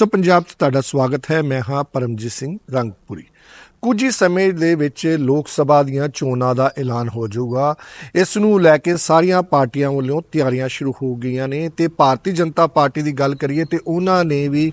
ਸੋ ਪੰਜਾਬ 'ਚ ਤੁਹਾਡਾ ਸਵਾਗਤ ਹੈ। ਮੈਂ ਹਾਂ ਪਰਮਜੀਤ ਸਿੰਘ ਰੰਗਪੁਰੀ। ਕੁਝ ਹੀ ਸਮੇਂ ਦੇ ਵਿੱਚ ਲੋਕ ਸਭਾ ਦੀਆਂ ਚੋਣਾਂ ਦਾ ਐਲਾਨ ਹੋ ਜਾਊਗਾ। ਇਸ ਨੂੰ ਲੈ ਕੇ ਸਾਰੀਆਂ ਪਾਰਟੀਆਂ ਵੱਲੋਂ ਤਿਆਰੀਆਂ ਸ਼ੁਰੂ ਹੋ ਗਈਆਂ ਨੇ ਤੇ ਭਾਰਤੀ ਜਨਤਾ ਪਾਰਟੀ ਦੀ ਗੱਲ ਕਰੀਏ ਤੇ ਉਹਨਾਂ ਨੇ ਵੀ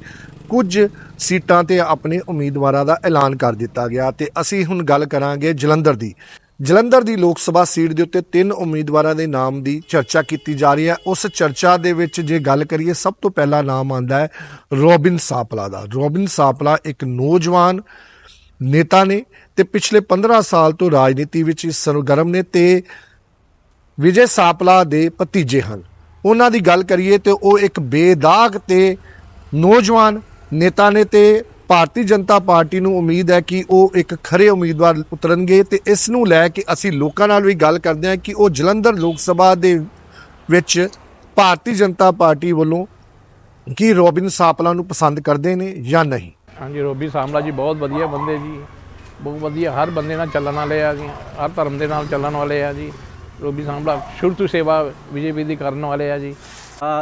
ਕੁਝ ਸੀਟਾਂ ਤੇ ਆਪਣੇ ਉਮੀਦਵਾਰਾਂ ਦਾ ਐਲਾਨ ਕਰ ਦਿੱਤਾ ਗਿਆ ਤੇ ਅਸੀਂ ਹੁਣ ਗੱਲ ਕਰਾਂਗੇ ਜਲੰਧਰ ਦੀ। ਜਲੰਧਰ ਦੀ ਲੋਕ ਸਭਾ ਸੀਟ ਦੇ ਉੱਤੇ ਤਿੰਨ ਉਮੀਦਵਾਰਾਂ ਦੇ ਨਾਮ ਦੀ ਚਰਚਾ ਕੀਤੀ ਜਾ ਰਹੀ ਹੈ। ਉਸ ਚਰਚਾ ਦੇ ਵਿੱਚ ਜੇ ਗੱਲ ਕਰੀਏ, ਸਭ ਤੋਂ ਪਹਿਲਾ ਨਾਮ ਆਂਦਾ ਹੈ ਰੋਬਿਨ ਸਾਪਲਾ ਦਾ। ਰੋਬਿਨ ਸਾਪਲਾ ਇੱਕ ਨੌਜਵਾਨ ਨੇਤਾ ਨੇ ਤੇ ਪਿਛਲੇ 15 ਸਾਲ ਤੋਂ ਰਾਜਨੀਤੀ ਵਿੱਚ ਸਰਗਰਮ ਨੇ ਤੇ ਵਿਜੇ ਸਾਪਲਾ ਦੇ ਭਤੀਜੇ ਹਨ। ਉਹਨਾਂ ਦੀ ਗੱਲ ਕਰੀਏ ਤੇ ਉਹ ਇੱਕ ਬੇਦਾਗ ਤੇ ਨੌਜਵਾਨ ਨੇਤਾ ਨੇ ਤੇ ਭਾਰਤੀ ਜਨਤਾ ਪਾਰਟੀ ਨੂੰ ਉਮੀਦ ਹੈ ਕਿ ਉਹ ਇੱਕ ਖਰੇ ਉਮੀਦਵਾਰ ਉਤਰਨਗੇ ਤੇ ਇਸ ਨੂੰ ਲੈ ਕੇ ਅਸੀਂ ਲੋਕਾਂ ਨਾਲ ਵੀ ਗੱਲ ਕਰਦੇ ਹਾਂ ਕਿ ਉਹ ਜਲੰਧਰ ਲੋਕ ਸਭਾ ਦੇ ਵਿੱਚ ਭਾਰਤੀ ਜਨਤਾ ਪਾਰਟੀ ਵੱਲੋਂ ਕੀ ਰੋਬਿਨ ਸਾਪਲਾ ਨੂੰ ਪਸੰਦ ਕਰਦੇ ਨੇ ਜਾਂ ਨਹੀਂ? ਹਾਂਜੀ ਰੋਬੀ ਸਾਮਲਾ ਜੀ ਬਹੁਤ ਵਧੀਆ ਬੰਦੇ ਜੀ। ਬਹੁਤ ਵਧੀਆ, ਹਰ ਬੰਦੇ ਨਾਲ ਚੱਲਣ ਵਾਲੇ ਆ ਜੀ, ਹਰ ਧਰਮ ਦੇ ਨਾਲ ਚੱਲਣ ਵਾਲੇ ਆ ਜੀ। ਰੋਬੀ ਸਾਮਲਾ ਸ਼ੁਰੂ ਤੋਂ ਸੇਵਾ ਬੀਜੇਪੀ ਦੀ ਕਰਨ ਵਾਲੇ ਆ ਜੀ।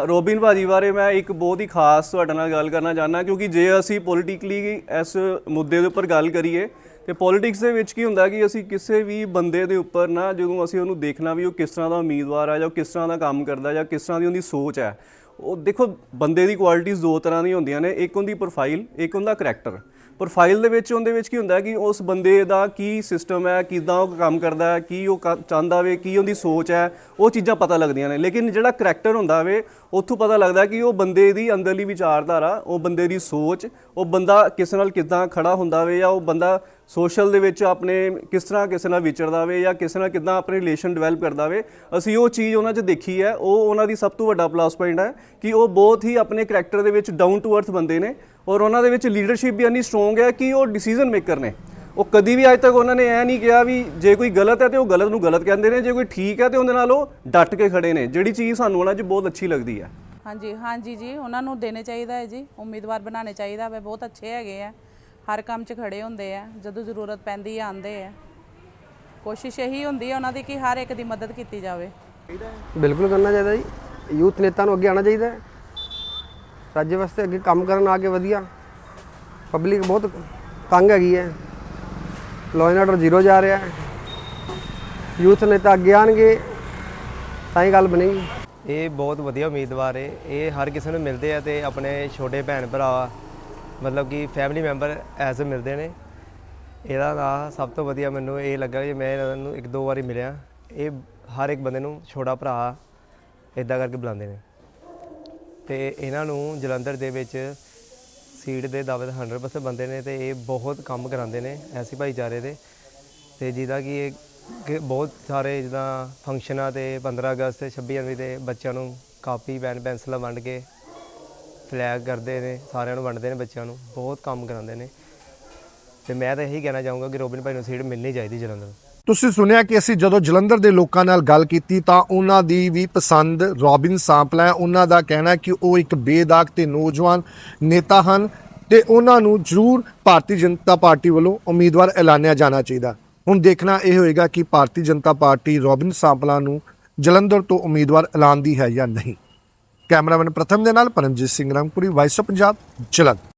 ਰੋਬਿਨ ਭਾਜੀ ਬਾਰੇ ਮੈਂ ਇੱਕ ਬਹੁਤ ਹੀ ਖਾਸ ਤੁਹਾਡੇ ਨਾਲ ਗੱਲ ਕਰਨਾ ਚਾਹੁੰਦਾ, ਕਿਉਂਕਿ ਜੇ ਅਸੀਂ ਪੋਲੀਟਿਕਲੀ ਇਸ ਮੁੱਦੇ ਦੇ ਉੱਪਰ ਗੱਲ ਕਰੀਏ, ਤੇ ਪੋਲਿਟਿਕਸ ਦੇ ਵਿੱਚ ਕੀ ਹੁੰਦਾ ਕਿ ਅਸੀਂ ਕਿਸੇ ਵੀ ਬੰਦੇ ਦੇ ਉੱਪਰ ਨਾ ਜਦੋਂ ਅਸੀਂ ਉਹਨੂੰ ਦੇਖਣਾ ਵੀ ਉਹ ਕਿਸ ਤਰ੍ਹਾਂ ਦਾ ਉਮੀਦਵਾਰ ਹੈ ਜਾਂ ਉਹ ਕਿਸ ਤਰ੍ਹਾਂ ਦਾ ਕੰਮ ਕਰਦਾ ਜਾਂ ਕਿਸ ਤਰ੍ਹਾਂ ਦੀ ਉਹਦੀ ਸੋਚ ਹੈ, ਉਹ ਦੇਖੋ ਬੰਦੇ ਦੀ ਕੁਆਲਿਟੀਆਂ ਦੋ ਤਰ੍ਹਾਂ ਦੀਆਂ ਹੁੰਦੀਆਂ ਨੇ, ਇੱਕ ਹੁੰਦੀ ਪ੍ਰੋਫਾਈਲ ਇੱਕ ਹੁੰਦਾ ਕਰੈਕਟਰ ਪ੍ਰੋਫਾਈਲ ਦੇ ਵਿੱਚ, ਉਹਦੇ ਵਿੱਚ ਕੀ ਹੁੰਦਾ ਕਿ ਉਸ ਬੰਦੇ ਦਾ ਕੀ ਸਿਸਟਮ ਹੈ, ਕਿਦਾਂ ਉਹ ਕੰਮ ਕਰਦਾ ਹੈ, ਕੀ ਉਹ ਕ- ਚਾਹੁੰਦਾ ਵੇ, ਕੀ ਉਹਦੀ ਸੋਚ ਹੈ, ਉਹ ਚੀਜ਼ਾਂ ਪਤਾ ਲੱਗਦੀਆਂ ਨੇ। ਲੇਕਿਨ ਜਿਹੜਾ ਕਰੈਕਟਰ ਹੁੰਦਾ ਵੇ, ਉੱਥੋਂ ਪਤਾ ਲੱਗਦਾ ਕਿ ਉਹ ਬੰਦੇ ਦੀ ਅੰਦਰਲੀ ਵਿਚਾਰਧਾਰਾ, ਉਹ ਬੰਦੇ ਦੀ ਸੋਚ, ਉਹ ਬੰਦਾ ਕਿਸ ਨਾਲ ਕਿਦਾਂ ਖੜਾ ਹੁੰਦਾ ਵੇ ਜਾਂ ਉਹ ਬੰਦਾ ਸੋਸ਼ਲ ਦੇ ਵਿੱਚ ਆਪਣੇ ਕਿਸ ਤਰ੍ਹਾਂ ਕਿਸੇ ਨਾਲ ਵਿਚਰਦਾ ਵੇ ਜਾਂ ਕਿਸੇ ਨਾਲ ਕਿਦਾਂ ਆਪਣੇ ਰਿਲੇਸ਼ਨ ਡਿਵੈਲਪ ਕਰਦਾ ਵੇ, ਅਸੀਂ ਉਹ ਚੀਜ਼ ਉਹਨਾਂ 'ਚ ਦੇਖੀ ਹੈ। ਉਹ ਉਹਨਾਂ ਦੀ ਸਭ ਤੋਂ ਵੱਡਾ ਪਲੱਸ ਪੁਆਇੰਟ ਹੈ ਕਿ ਉਹ ਬਹੁਤ ਹੀ ਆਪਣੇ ਕਰੈਕਟਰ ਦੇ ਵਿੱਚ ਡਾਊਨ ਟੂ ਅਰਥ ਬੰਦੇ ਨੇ। ਔਰ ਉਹਨਾਂ ਦੇ ਵਿੱਚ ਲੀਡਰਸ਼ਿਪ ਵੀ ਇੰਨੀ ਸਟਰੋਂਗ ਹੈ ਕਿ ਉਹ ਡਿਸੀਜਨ ਮੇਕਰ ਨੇ। ਉਹ ਕਦੀ ਵੀ ਅੱਜ ਤੱਕ ਉਹਨਾਂ ਨੇ ਐ ਨਹੀਂ ਕਿਹਾ ਵੀ ਜੇ ਕੋਈ ਗਲਤ ਹੈ ਤੇ ਉਹ ਗਲਤ ਨੂੰ ਗਲਤ ਕਹਿੰਦੇ ਨੇ ਜੇ ਕੋਈ ਠੀਕ ਹੈ ਤੇ ਉਹਦੇ ਨਾਲ ਉਹ ਡਟ ਕੇ ਖੜੇ ਨੇ। ਜਿਹੜੀ ਚੀਜ਼ ਸਾਨੂੰ ਉਹਨਾਂ 'ਚ ਬਹੁਤ ਅੱਛੀ ਲੱਗਦੀ ਹੈ। ਹਾਂਜੀ ਹਾਂਜੀ ਜੀ ਉਹਨਾਂ ਨੂੰ ਦੇਣੇ ਚਾਹੀਦਾ ਹੈ ਜੀ ਉਮੀਦਵਾਰ ਬਣਾਉਣੇ ਚਾਹੀਦਾ ਵੇ ਬਹੁਤ ਅੱਛੇ ਹੈਗੇ ਆ। ਹਰ ਕੰਮ 'ਚ ਖੜੇ ਹੁੰਦੇ ਆ ਜਦੋਂ ਜ਼ਰੂਰਤ ਪੈਂਦੀ ਆ ਆਉਂਦੇ ਆ। ਕੋਸ਼ਿਸ਼ ਇਹੀ ਹੁੰਦੀ ਹੈ ਉਹਨਾਂ ਦੀ ਕਿ ਹਰ ਇੱਕ ਦੀ ਮਦਦ ਕੀਤੀ ਜਾਵੇ। ਬਿਲਕੁਲ ਕਰਨਾ ਚਾਹੀਦਾ ਜੀ। ਯੂਥ ਨੇਤਾ ਨੂੰ ਅੱਗੇ ਆਉਣਾ ਚਾਹੀਦਾ ਹੈ। ਰਾਜੇ ਵਾਸਤੇ ਅੱਗੇ ਕੰਮ ਕਰਨ ਆ ਕੇ ਵਧੀਆ। ਪਬਲਿਕ ਬਹੁਤ ਤੰਗ ਹੈਗੀ ਹੈ। ਲਾਅ ਐਂਡ ਆਰਡਰ ਜ਼ੀਰੋ ਜਾ ਰਿਹਾ ਹੈ। ਯੂਥ ਨੇਤਾ ਅੱਗੇ ਆਣਗੇ ਤਾਂ ਹੀ ਗੱਲ ਬਣੇਗੀ। ਇਹ ਬਹੁਤ ਵਧੀਆ ਉਮੀਦਵਾਰ ਹੈ। ਇਹ ਹਰ ਕਿਸੇ ਨੂੰ ਮਿਲਦੇ ਆ ਤੇ ਆਪਣੇ ਛੋਟੇ ਭੈਣ ਭਰਾ, ਮਤਲਬ ਕਿ ਫੈਮਿਲੀ ਮੈਂਬਰ ਐਜ਼ ਮਿਲਦੇ ਨੇ। ਇਹਦਾ ਨਾਂ ਸਭ ਤੋਂ ਵਧੀਆ ਮੈਨੂੰ ਇਹ ਲੱਗਾ ਕਿ ਮੈਂ ਇਹਨਾਂ ਨੂੰ ਇੱਕ ਦੋ ਵਾਰੀ ਮਿਲਿਆ। ਇਹ ਹਰ ਇੱਕ ਬੰਦੇ ਨੂੰ ਛੋਟਾ ਭਰਾ ਇਦਾਂ ਕਰਕੇ ਬੁਲਾਉਂਦੇ ਨੇ। ਤੇ ਇਹਨਾਂ ਨੂੰ ਜਲੰਧਰ ਦੇ ਵਿੱਚ ਸੀਟ ਦੇ ਦਾਅਵੇ 100% ਬੰਦੇ ਨੇ ਤੇ ਇਹ ਬਹੁਤ ਕੰਮ ਕਰਾਉਂਦੇ ਨੇ ਐਸੀ ਭਾਈਚਾਰੇ ਦੇ। ਤੇ ਜਿਹਦਾ ਕਿ ਇਹ ਕਿ ਬਹੁਤ ਸਾਰੇ ਜਿੱਦਾਂ ਫੰਕਸ਼ਨਾਂ ਤੇ 15 ਅਗਸਤ ਤੇ 26 ਜਨਵਰੀ ਤੇ ਬੱਚਿਆਂ ਨੂੰ ਕਾਪੀ, ਪੈਨ, ਪੈਨਸਲਾਂ ਵੰਡ ਕੇ ਫਲੈਗ ਕਰਦੇ ਨੇ, ਸਾਰਿਆਂ ਨੂੰ ਵੰਡਦੇ ਨੇ ਬੱਚਿਆਂ ਨੂੰ, ਬਹੁਤ ਕੰਮ ਕਰਾਉਂਦੇ ਨੇ। ਤੇ ਮੈਂ ਤਾਂ ਇਹੀ ਕਹਿਣਾ ਚਾਹੂੰਗਾ ਕਿ ਰੋਬਿਨ ਭਾਈ ਨੂੰ ਸੀਟ ਮਿਲਣੀ ਚਾਹੀਦੀ ਜਲੰਧਰ ਤੁਸੀਂ ਸੁਣਿਆ ਕਿ ਅਸੀਂ ਜਦੋਂ ਜਲੰਧਰ ਦੇ ਲੋਕਾਂ ਨਾਲ ਗੱਲ ਕੀਤੀ ਤਾਂ ਉਹਨਾਂ ਦੀ ਵੀ ਪਸੰਦ ਰੋਬਿਨ ਸਾਂਪਲਾ ਹੈ। ਉਹਨਾਂ ਦਾ ਕਹਿਣਾ ਕਿ ਉਹ ਇੱਕ ਬੇਦਾਗ ਤੇ ਨੌਜਵਾਨ ਨੇਤਾ ਹਨ ਤੇ ਉਹਨਾਂ ਨੂੰ ਜ਼ਰੂਰ ਭਾਰਤੀ ਜਨਤਾ ਪਾਰਟੀ ਵੱਲੋਂ ਉਮੀਦਵਾਰ ਐਲਾਨਿਆ ਜਾਣਾ ਚਾਹੀਦਾ। ਹੁਣ ਦੇਖਣਾ ਇਹ ਹੋਏਗਾ ਕਿ ਭਾਰਤੀ ਜਨਤਾ ਪਾਰਟੀ ਰੋਬਿਨ ਸਾਂਪਲਾ ਨੂੰ ਜਲੰਧਰ ਤੋਂ ਉਮੀਦਵਾਰ ਐਲਾਨਦੀ ਹੈ ਜਾਂ ਨਹੀਂ। ਕੈਮਰਾਮੈਨ ਪ੍ਰਥਮ ਦੇ ਨਾਲ ਪਰਮਜੀਤ ਸਿੰਘ ਰੰਗਪੁਰੀ ਵਾਇਸ ਆਫ ਪੰਜਾਬ ਜਲੰਧਰ।